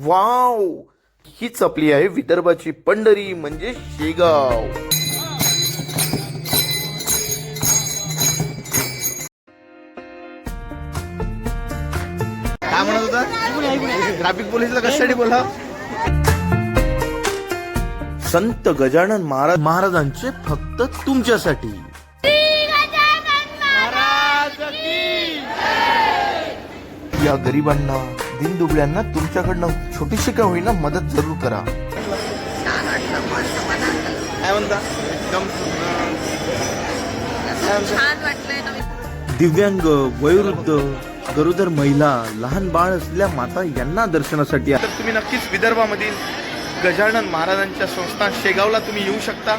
Wow! हीच आपली आहे विदर्भाची पंढरी म्हणजे शेगाव. काय म्हणत होता? ट्रॅफिक पोलीसला कशासाठी बोला संत गजानन महाराज महाराजांचे फक्त तुमच्यासाठी. या गरिबांना दिनदुबळ्यांना तुमच्याकडनं छोटीशी का होईना मदत जरूर करा. दिव्यांग वयोवृद्ध गरोदर महिला लहान बाळ असलेल्या माता यांना दर्शनासाठी तर तुम्ही नक्कीच विदर्भामधील गजानन महाराजांच्या संस्थान शेगावला तुम्ही येऊ शकता.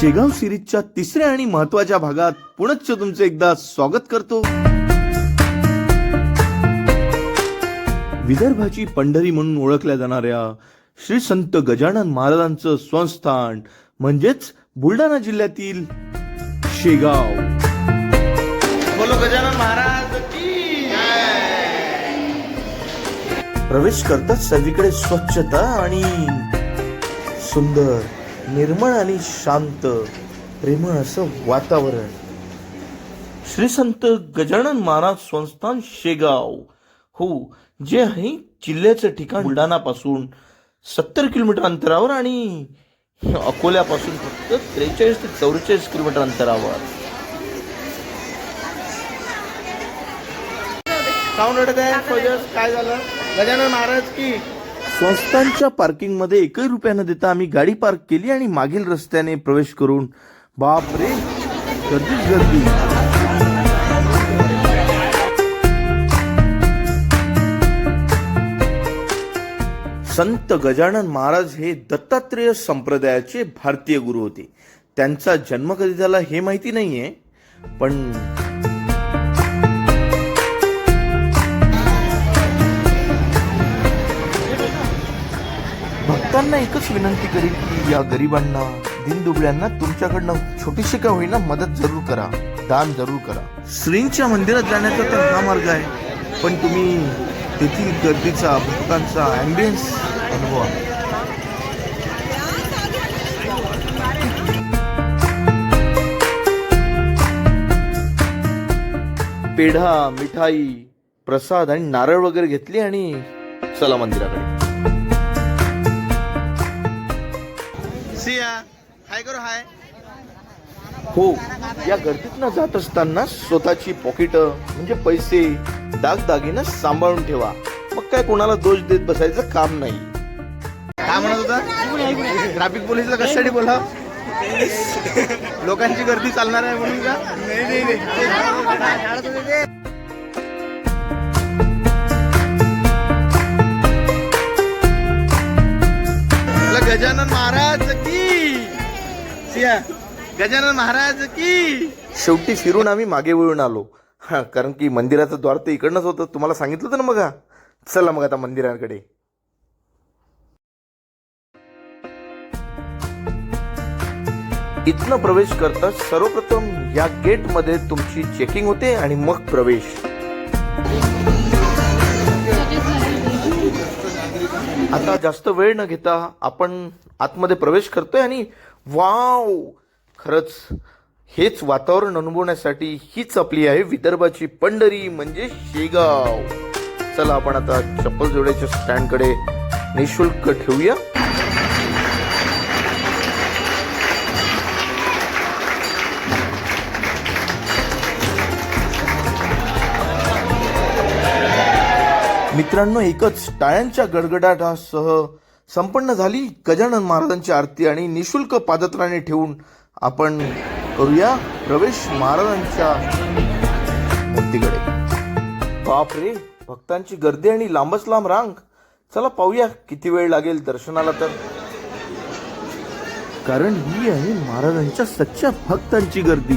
शेगाव सिरीजच्या तिसऱ्या आणि महत्त्वाच्या भागात पुनश्च तुमचं एकदा स्वागत करतो. विदर्भाची पंढरी म्हणून ओळखल्या जाणाऱ्या श्री संत गजानन महाराजांचं संस्थान म्हणजेच बुलढाणा जिल्ह्यातील शेगाव. बोलो गजानन महाराज प्रवेश करताच सगळीकडे स्वच्छता आणि सुंदर निर्मळ आणि शांत प्रेमळ असं वातावरण. श्री संत गजानन महाराज संस्थान शेगाव. हो जे आहे जिल्ह्याचं ठिकाण बुलढाणापासून सत्तर किलोमीटर अंतरावर आणि अकोल्यापासून फक्त त्रेचाळीस ते चौवेचाळीस किलोमीटर अंतरावर. काय झालं? गजानन महाराज की संस्थांच्या पार्किंगमध्ये एकही रुपया न देता आम्ही गाडी पार्क केली आणि मागील रस्त्याने प्रवेश करून बाप रे गर्दीच गर्दी. संत गजानन महाराज हे दत्तात्रेय संप्रदायाचे भारतीय गुरु होते. त्यांचा जन्म कधी झाला हे माहिती नाहीये पण सर्वांना एकच विनंती करीन की या गरिबांना दिनदुबळ्यांना तुमच्याकडनं छोटीशी का होईना मदत जरूर करा दान जरूर करा. श्रींच्या मंदिरात जाण्याचा तर हा मार्ग आहे पण तुम्ही तेथील गर्दीचा भक्तांचा ॲम्बियन्स अनुभवा. पेढा मिठाई प्रसाद आणि नारळ वगैरे घेतली आणि चला मंदिराकडे. सिया हाय करो हाय. हो या गर्दीतनं जात असताना स्वतःची पॉकेट म्हणजे पैसे दागदागिनं सांभाळून ठेवा. मग काय कोणाला दोष देत बसायचं काम नाही. काय म्हणत होता? ट्रॅफिक पोलीसला कशासाठी बोला लोकांची गर्दी चालणार आहे म्हणून का? नाही नाही गजानन महाराज. सिया गजानन महाराज की. शेवटी फिरून आम्ही मागे वळून आलो. कारण की मंदिराचं द्वार तर इकडनंच होतं. तुम्हाला सांगितलं होतं ना मग चला मग आता मंदिराकडे. इथनं प्रवेश करता सर्वप्रथम या गेटमध्ये तुमची चेकिंग होते आणि मग प्रवेश. आता जास्त वेळ न घेता आपण आतमध्ये प्रवेश करतोय आणि वाव! खरंच हेच वातावरण अनुभवण्यासाठी हीच आपली आहे विदर्भाची पंढरी म्हणजे शेगाव. चला आपण आता चप्पल जोड्याच्या स्टँडकडे निशुल्क ठेवूया. मित्रांनो एकच टाळ्यांच्या गडगडाटासह संपन्न झाली. गजानन महाराजांची आरती आणि निशुल्क पादत्राणे ठेवून आपण करूया प्रवेश महाराजांच्या मूर्तीकडे. बापरे भक्तांची गर्दी आणि लांबच लांब रांग. चला पाहूया किती वेळ लागेल दर्शनाला तर. कारण ही आहे महाराजांच्या सच्च्या भक्तांची गर्दी.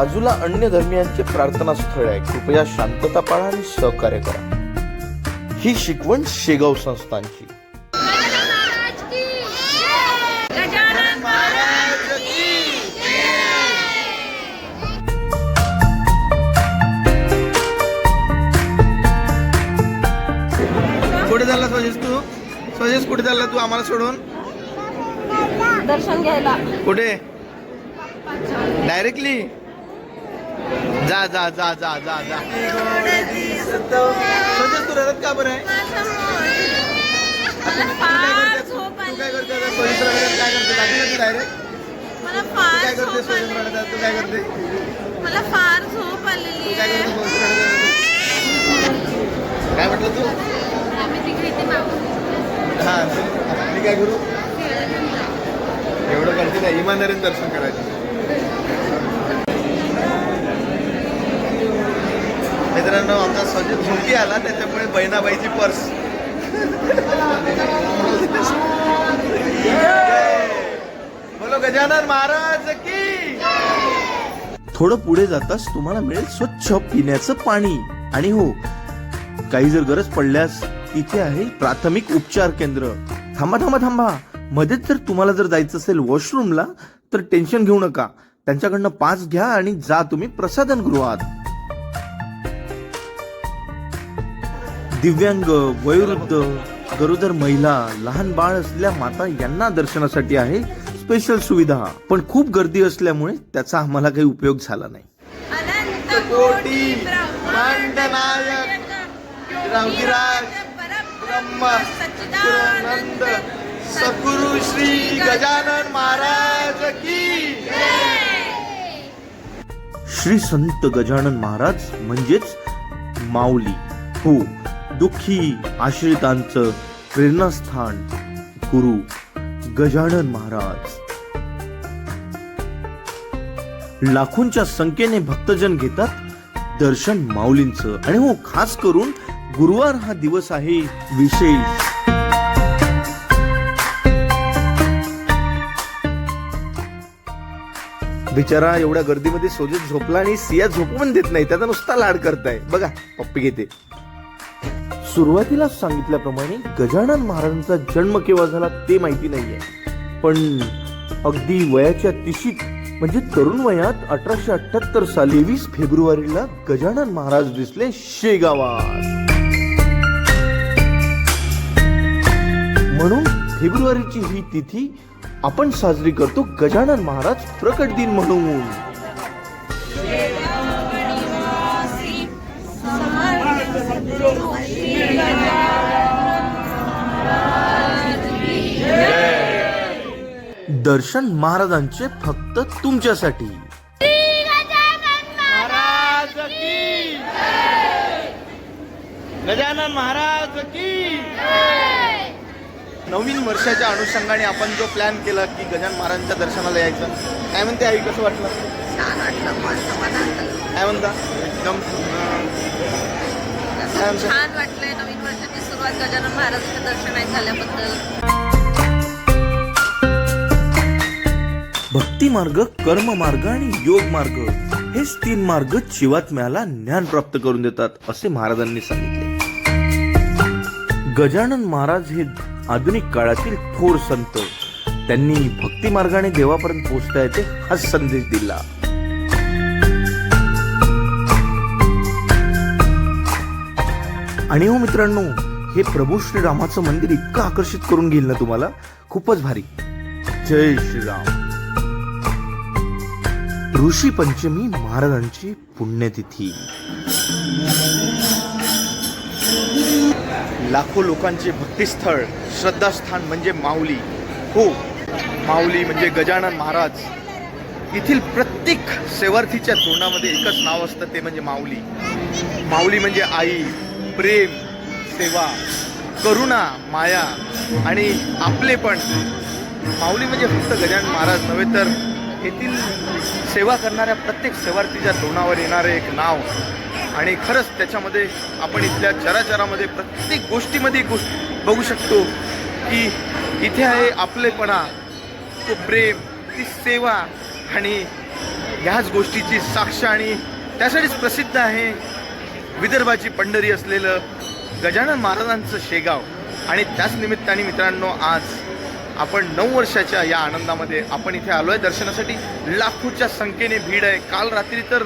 बाजूला अन्य धर्मियांचे प्रार्थना स्थळ आहे कृपया शांतता पाळा आणि सहकार्य करा. ही शिकवण शेगाव संस्थांची. कुठे स्वजेश तू? स्वजेश कुठे चालला तू आम्हाला सोडून? दर्शन घ्यायला. कुठे? डायरेक्टली जा जा जा जा जा जा. स्वजेश तू रडत का बरं आहे? तू काय करते रडत काय करते दाखवलं तू डायरेक्ट मला तू फार काय करते रडत? तू काय करते मला फार झोप आलेली तू काय म्हटलं तू? हा. मी काय करू? एवढं करते नाही इमानदारीने दर्शन करायचं. मित्रांनो आमचा सजित झोंकी आला त्याच्यामुळे बहिणाबाईची पर्स. बोलो गजानन महाराज की. थोडं पुढे जाताच तुम्हाला मिळेल स्वच्छ पिण्याचं पाणी. आणि हो काही जर गरज पडल्यास इथे आहे प्राथमिक उपचार केंद्र. थांबा थांबा थांबा. मध्येच जर तुम्हाला जर जायचं असेल वॉशरूमला तर टेन्शन घेऊ नका. त्यांच्याकडनं पास घ्या आणि जा तुम्ही प्रसाधन गृहात दिव्यांग वयोवृद्ध गरोदर महिला लहान बाळ असलेल्या माता यांना दर्शनासाठी आहे स्पेशल सुविधा. पण खूप गर्दी असल्यामुळे त्याचा आम्हाला काही उपयोग झाला नाही. सद्गुरु गजानन महाराज की श्री संत गजानन महाराज म्हणजेच माऊली. हो दुःखी आश्रितांचं प्रेरणास्थान गुरु गजानन महाराज. लाखोंच्या संख्येने भक्तजन घेतात दर्शन माऊलींचं. आणि हो खास करून गुरुवार हा दिवस आहे विशेष. बिचारा एवढ्या गर्दीमध्ये सोजत झोपला आणि सिया झोपू पण देत नाही. त्याचा नुसता लाड करताय. बघा पप्पी घेते. सुरुवातीला सांगितल्याप्रमाणे गजानन महाराजांचा जन्म केव्हा झाला ते माहिती नाहीये. पण अगदी वयाच्या तिशीत म्हणजे तरुण वयात अठराशे अठ्याहत्तर साली वीस फेब्रुवारीला गजानन महाराज दिसले शेगावात. म्हणून फेब्रुवारीची ही तिथी आपण साजरी करतो गजानन महाराज प्रकट दिन म्हणून. दर्शन महाराजांचे फक्त तुमच्यासाठी. महाराज की गजानन महाराज की नवीन वर्षाच्या अनुषंगाने आपण जो प्लॅन केला की गजानन महाराजांच्या दर्शनाला यायचं. काय म्हणते आई कसं वाटलं? काय म्हणता? एकदम अं, काय म्हणता? छान वाटलंय. नवीन वर्षाची सुरुवात गजानन महाराजांच्या दर्शनात झाल्याबद्दल. भक्ती मार्ग कर्म मार्ग आणि योग मार्ग हेच तीन मार्ग जीवात्म्याला ज्ञान प्राप्त करून देतात असे महाराजांनी सांगितले. गजानन महाराज हे आधुनिक काळातील थोर संत. त्यांनी भक्ती मार्गाने देवापर्यंत पोहोचता येते हा संदेश दिला. आणि हो मित्रांनो हे प्रभू श्रीरामाचं मंदिर इतकं आकर्षित करून घेईल ना तुम्हाला? खूपच भारी. जय श्रीराम. ऋषी पंचमी महाराजांची पुण्यतिथी. लाखो लोकांचे भक्तिस्थळ श्रद्धास्थान म्हणजे माऊली. हो माऊली म्हणजे गजानन महाराज. येथील प्रत्येक सेवार्थीच्या तोंडामध्ये एकच नाव असतं ते म्हणजे माऊली. माऊली म्हणजे आई प्रेम सेवा करुणा माया आणि आपले पण माऊली म्हणजे फक्त गजानन महाराज नव्हे तर येथील सेवा करणाऱ्या प्रत्येक सेवार्थीच्या तोंडावर येणारे एक नाव. आणि खरंच त्याच्यामध्ये आपण इथल्या चराचरामध्ये प्रत्येक गोष्टीमध्ये गोष्ट बघू शकतो की इथे आहे आपलेपणा तो प्रेम ती सेवा आणि ह्याच गोष्टीची साक्ष आणि त्यासाठीच प्रसिद्ध आहे विदर्भाची पंढरी असलेलं गजानन महाराजांचं शेगाव. आणि त्याच निमित्ताने मित्रांनो आज आपण नऊ वर्षाच्या या आनंदामध्ये आपण इथे आलो आहे दर्शनासाठी लाखोच्या संख्येने भीड आहे. काल रात्री तर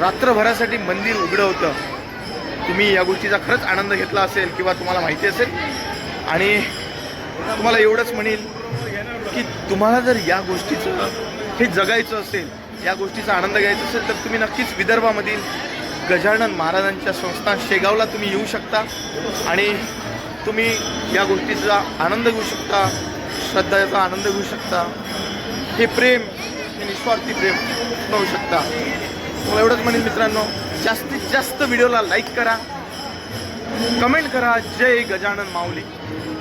रात्रभरासाठी मंदिर उघडं होतं. तुम्ही या गोष्टीचा खरंच आनंद घेतला असेल किंवा तुम्हाला माहिती असेल. आणि तुम्हाला एवढंच म्हणेल की तुम्हाला जर या गोष्टीचं हे जगायचं असेल या गोष्टीचा आनंद घ्यायचा असेल तर तुम्ही नक्कीच विदर्भामधील गजानन महाराजांच्या संस्थान शेगावला तुम्ही येऊ शकता. आणि तुम्ही या गोष्टीचा आनंद घेऊ शकता. श्रद्धाचा आनंद घेऊ शकता. हे प्रेम हे निस्वार्थी प्रेम पाहू शकता. मला एवढंच म्हणेन मित्रांनो जास्तीत जास्त व्हिडिओला लाईक करा. कमेंट करा जय गजानन माऊली.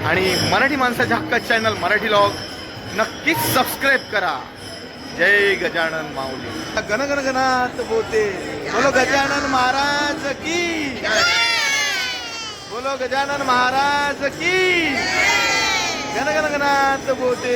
आणि मराठी माणसाच्या हक्का चॅनल मराठी लॉग नक्कीच सबस्क्राईब करा. जय गजानन माऊली. गण गण गणात बोते बोलो गजानन महाराज की बोलो गजानन महाराज की गण गण गणात बोते